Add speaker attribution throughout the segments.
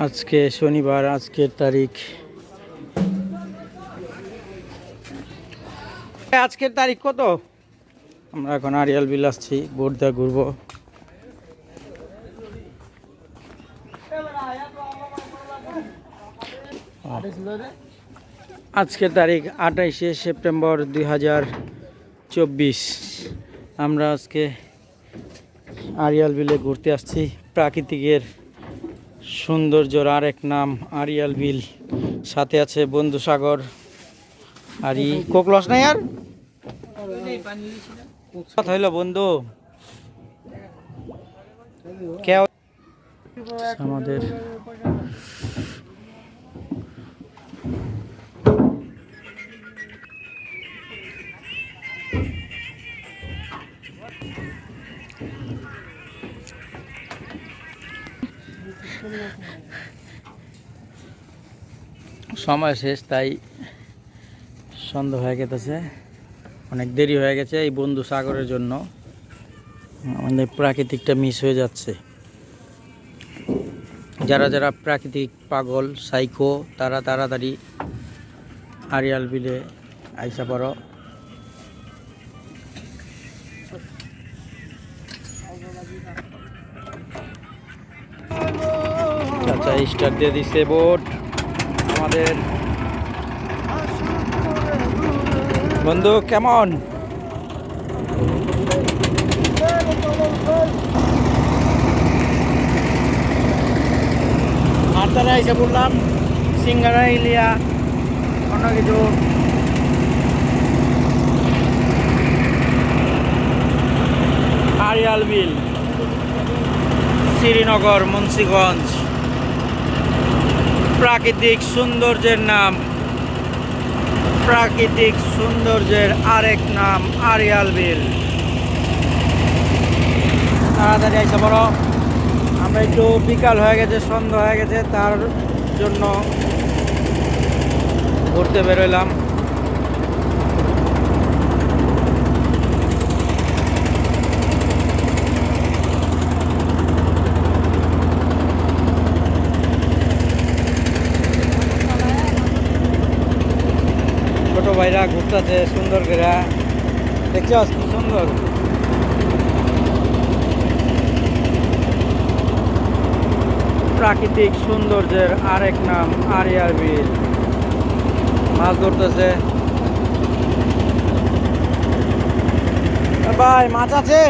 Speaker 1: আজকে শনিবার, আজকের তারিখ। আজকের তারিখ কত? আমরা এখন আরিয়াল বিল আসছি দিয়ে ঘুরবো। আজকের তারিখ আঠাইশে সেপ্টেম্বর দুই হাজার চব্বিশ। আমরা আজকে আরিয়াল বিলে ঘুরতে আসছি, প্রাকৃতিকের সৌন্দর্যর আরেক নাম আরিয়াল বিল। সাথে আছে বন্ধু সাগর। আর ই কোকলস নাই আর? কথা হইল বন্ধু। আমাদের সময় শেষ, তাই সন্ধ্যা হয়ে গেছে অনেক দেরি হয়ে গেছে এই বন্ধু সাগরের জন্য। আমাদের প্রাকৃতিকটা মিস হয়ে যাচ্ছে। যারা যারা প্রাকৃতিক পাগল সাইকো তারা তাড়াতাড়ি আরিয়াল বিলে আইসা পড়ো। স্টার দিয়ে দিছে, বোট। আমাদের। বন্ধু কেমন? আটটারা এসে বললাম সিঙ্গারা ইলিয়া অন্য কিছু। আরিয়াল বিল শ্রীনগর মুন্সিগঞ্জ। প্রাকৃতিক সৌন্দর্যের নাম। প্রাকৃতিক সৌন্দর্যের আরেক নাম আরিয়াল বিল। তাড়াতাড়ি আইসা বড়। আমরা একটু বিকাল হয়ে গেছে, সন্ধ্যা হয়ে গেছে, তার জন্য ঘুরতে বেরোলাম ভাইরা ঘুরতেছে, সুন্দর করে। দেখছস কি সুন্দর? প্রাকৃতিক সৌন্দর্যের আরেক নাম আরিয়ার বিল। মাছ ধরতেছে। ভাই, মাছ আছে?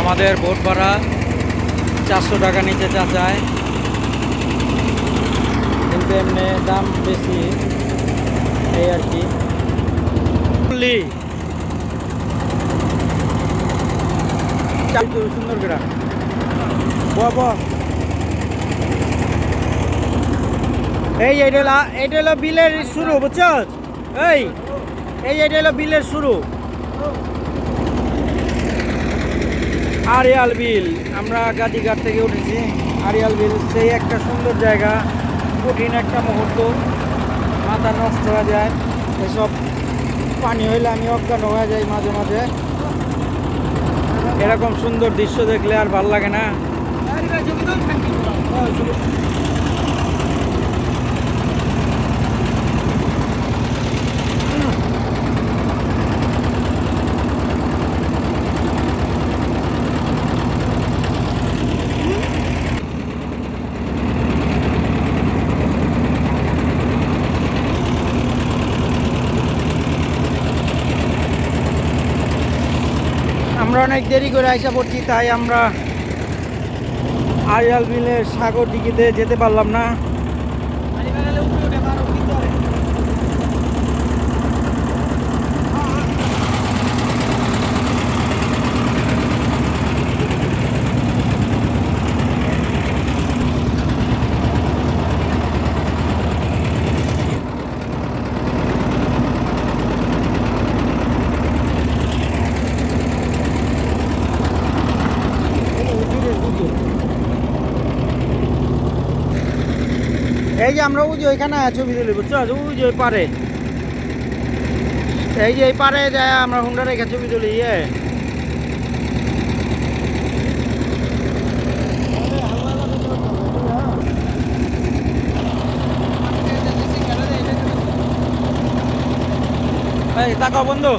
Speaker 1: আমাদের বোট ভাড়া চারশো টাকা নিচে চাচায় কিন্তু এমনি দাম বেশি। এই আর কি। সুন্দর ব এই এটা হলো এটা হলো বিলের শুরু বুঝছ? এই এই এটা হলো বিলের শুরু। আরিয়াল বিল। আমরা গাদিঘাট থেকে উঠেছি। আরিয়াল বিল সেই একটা সুন্দর জায়গা, কঠিন একটা মুহূর্ত। মাথা নষ্ট হয়ে যায়। এসব পানি হইলে আমি অজ্ঞান হয়ে যাই মাঝে মাঝে। এরকম সুন্দর দৃশ্য দেখলে আর ভালো লাগে না। আমরা অনেক দেরি করে আইসা পড়ছি, তাই আমরা আরিয়াল বিলের সাগর দিকে যেতে পারলাম না। যে আমরা ওই যে ওইখানে ছবি তুলি, বুঝছ? ওই যে পারে। এই যে এই পারে যায় আমরা হুন্ডা রেখে ছবি তুলি ইয়ে। তাকাও বন্ধু।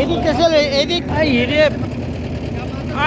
Speaker 1: এদিক এদিক আই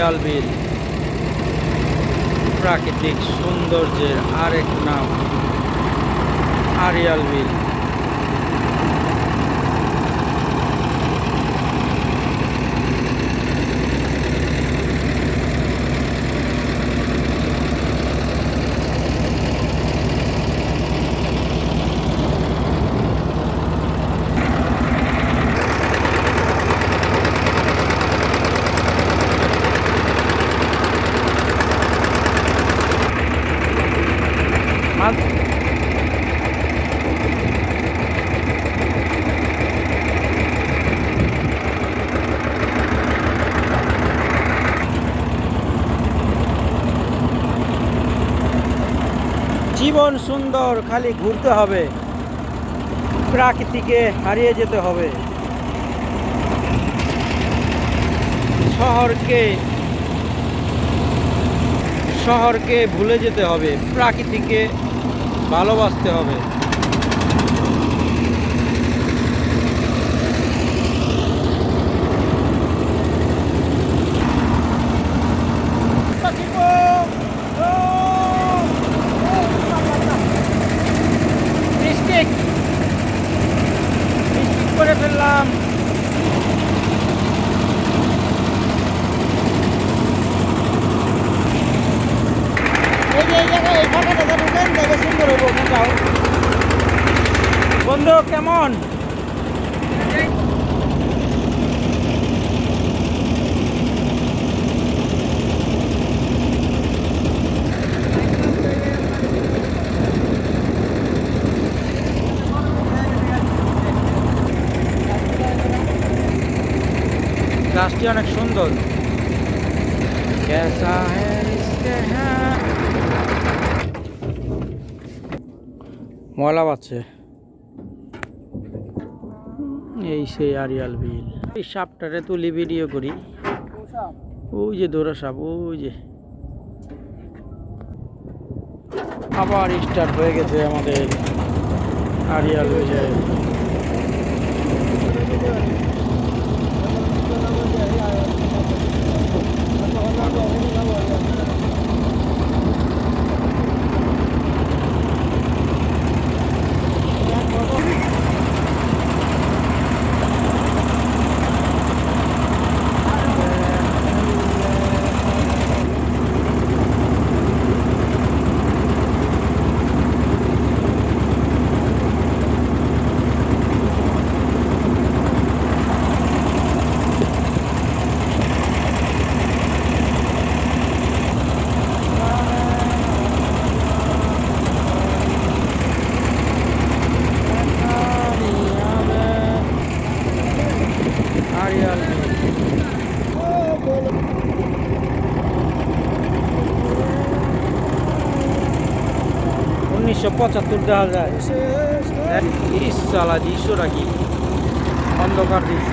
Speaker 1: আরিয়াল বিল। প্রাকৃতিক সৌন্দর্যের আরেক নাম আরিয়াল বিল। জীবন সুন্দর, খালি ঘুরতে হবে। প্রাকৃতিকে হারিয়ে যেতে হবে। শহরকে শহরকে ভুলে যেতে হবে। প্রাকৃতিকে ভালোবাসতে হবে মিস্টেক মিস্টেক করে ফেললাম এই যে এই জায়গায় এই ফাঁকাটা যা ঢুকেন তাহলে সুন্দর হব ওখানটাও বন্ধু কেমন? গাছটি অনেক সুন্দর। হ্যাঁ। ময়লা পাচ্ছে এই সেই আরিয়াল বিল। এই সাপটারে তুলি ভিডিও করি। ওই যে দোরা সাপ, ওই যে। আবার স্টার্ট হয়ে গেছে আমাদের আরিয়াল বিলে আরিয়াল উনিশশো পঁচাত্তর দেখা যায়। ইস চালা দৃশ্যটা কি? অন্ধকার দৃশ্য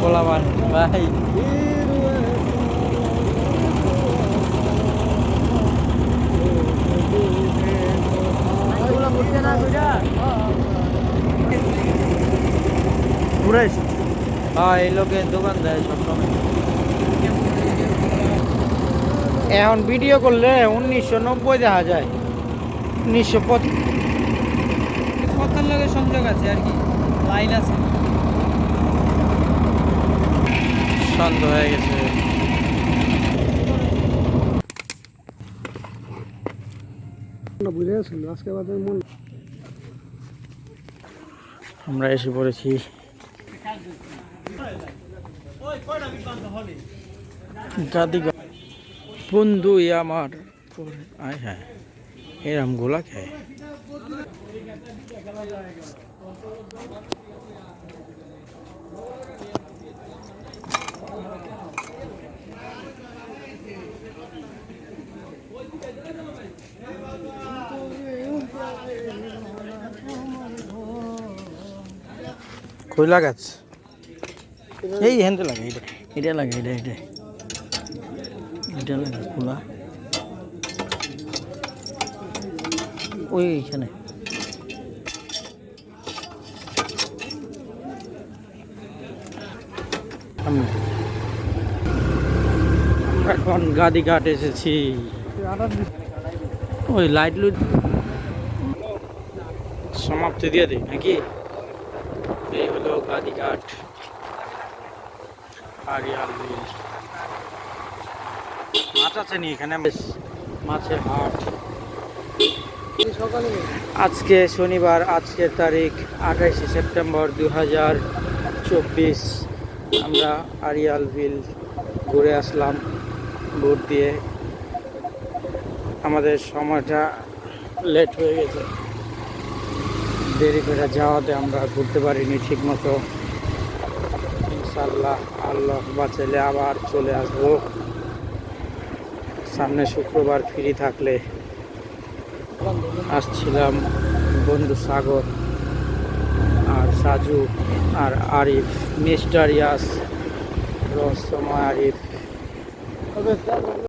Speaker 1: পোলামান ভাই ঘুরাইছ? হ্যাঁ এই লোকের দোকান দেয় সবসময়। এখন ভিডিও করলে উনিশশো নব্বই দেখা যায়। উনিশশো
Speaker 2: কথার লগে সংযোগ আছে আর কি লাইন আছে।
Speaker 1: সন্দেহ হয়ে গেছে।
Speaker 2: মন
Speaker 1: আমরা এসে পড়েছি গাদিগা। বন্ধু আমার। আয় হ্যাঁ এরম গোলা খায় কইলা গাছ এই হেনতে লাগে এটা এটা লাগে, এটা এটা। এটা লাগে, খোলা। ওই এখানে এখন গাদি ঘাট এসেছি। ওই লাইট লুট সমাপ্তি দিয়ে দিই, নাকি? এই হলো গাদিঘাট মাছ আছে নি এখানে? বেশ। মাছের হাট। আজকে শনিবার আজকের তারিখ আঠাইশে সেপ্টেম্বর দু হাজার চব্বিশ। আমরা আরিয়াল বিল ঘুরে আসলাম বোট দিয়ে। আমাদের সময়টা লেট হয়ে গেছে। দেরি করে যাওয়াতে আমরা ঘুরতে পারিনি ঠিক মতো ইনশাল্লাহ আল্লাহ বাঁচাইলে আবার চলে আসব। সামনে শুক্রবার ফ্রি থাকলে। আসছিলাম বন্ধু সাগর, আর সাজু, আর আরিফ, মিস্টার ইয়াস, রহস্যময় আরিফ।